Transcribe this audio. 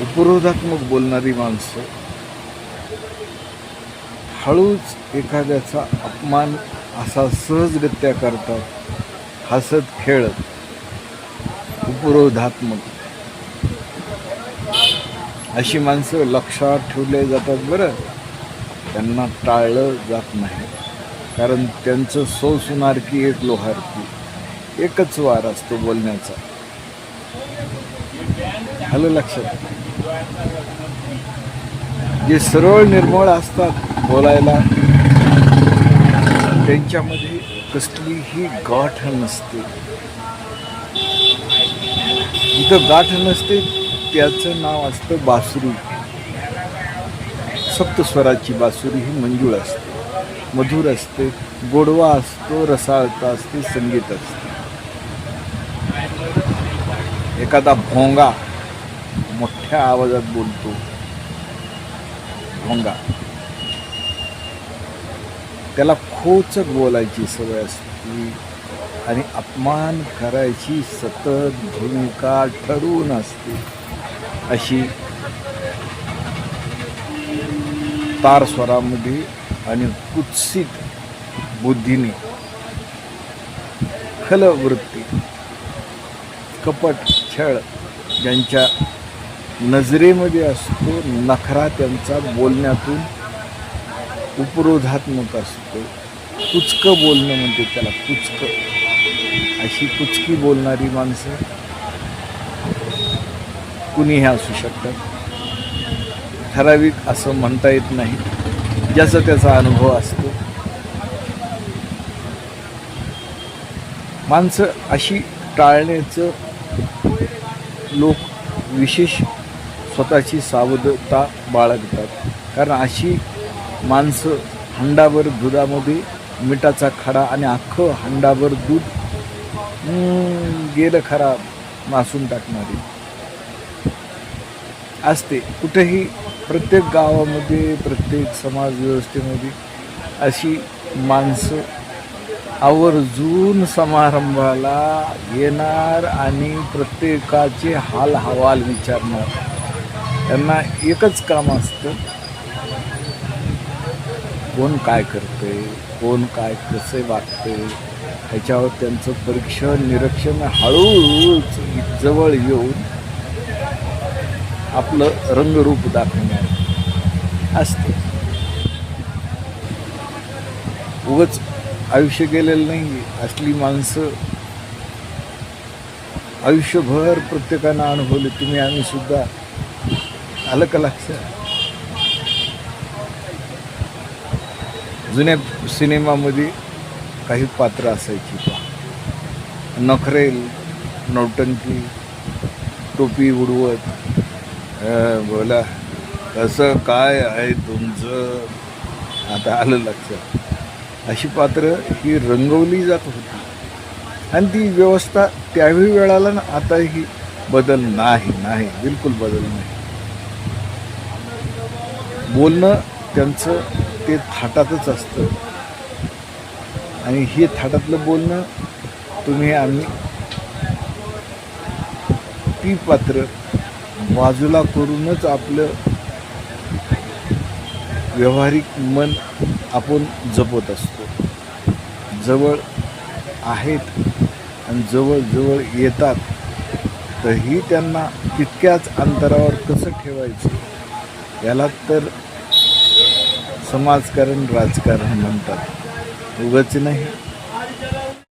उपरोधात्मक बोलणारी माणसं हळूच एखाद्याचा अपमान असा सहजगत्या करतात हसत खेळत उपरोधात्मक. अशी माणसं लक्षात ठेवले जातात बरं. त्यांना टाळलं जात नाही. कारण त्यांचं सौ सुनारकी एक लोहारकी एकच वार असतो बोलण्याचा. आलं लक्षात जे सरळ निर्मळ असतात बोलायला त्यांच्यामध्ये कसलीही गाठ नसते. जिथं गाठ नसते त्याचं नाव असतं बासुरी. सप्तस्वराची बासुरी ही मंजूळ असते. मधुर असते गोडवा असतो रसाळता असते संगीत असते. एखादा भोंगा मोठ्या आवाजात बोलतो. भोंगा. त्याला खोचक बोलायची सवय असते आणि अपमान करायची सतत भूमिका ठरवून असते. अशी तार स्वरामध्ये आणि कुत्सित बुद्धीने खल वृत्ती कपट छळ ज्यांच्या नजरेमध्ये असतो नखरा त्यांचा बोलण्यातून उपरोधात्मक असतो. कुचकं बोलणं म्हणते त्याला कुचकं अशी कुचकी बोलणारी माणसं कुणीही असू शकतात. ठराविक असं म्हणता येत नाही. ज्याचा त्याचा अनुभव असतो. माणसं अशी टाळण्याचं लोक विशेष स्वतःची सावधता बाळगतात. कारण अशी माणसं हंडाभर दुधामध्ये मिठाचा खडा आणि अख्खं हंडाभर दूध गेलं खरा मासून टाकणारी. असते. कुठेही प्रत्येक गावामध्ये प्रत्येक समाज व्यवस्थेमध्ये अशी माणसं आवर्जून समारंभाला येणार आणि प्रत्येकाचे हाल हवाल विचारणार. त्यांना एकच काम असतं. कोण काय करते कोण काय कसे वागते ह्याच्यावर त्यांचं परीक्षण निरीक्षण हळूहळूच जवळ येऊन आपलं रंगरूप दाखवणार असते. उगच आयुष्य गेलेलं नाही असली माणसं आयुष्यभर प्रत्येकानं अनुभवले. तुम्ही आम्ही सुद्धा आलं का जुन्या सिनेमामध्ये काही पात्र असायची पहा नखरेल नौटंकी टोपी उडवत बोला कसं काय आहे तुमचं? आता आलं लक्षात. अशी पात्र ही रंगवली जात होती. आणि ती व्यवस्था त्यावेळी वेळाला ना आताही बदल नाही नाही बिलकुल बदल नाही. बोलणं त्यांचं ते थाटातच असतं. आणि हे थाटातलं बोलणं तुम्ही आम्ही ती पात्र बाजूला करूनच आपलं व्यवहारिक मन आपण जपत असतो. जवळ आहेत आणि जवळजवळ येतात तरी त्यांना तितक्याच अंतरावर कसं ठेवायचं? याला तर समाजकारण राजकारण म्हणतात. उगाच नाही.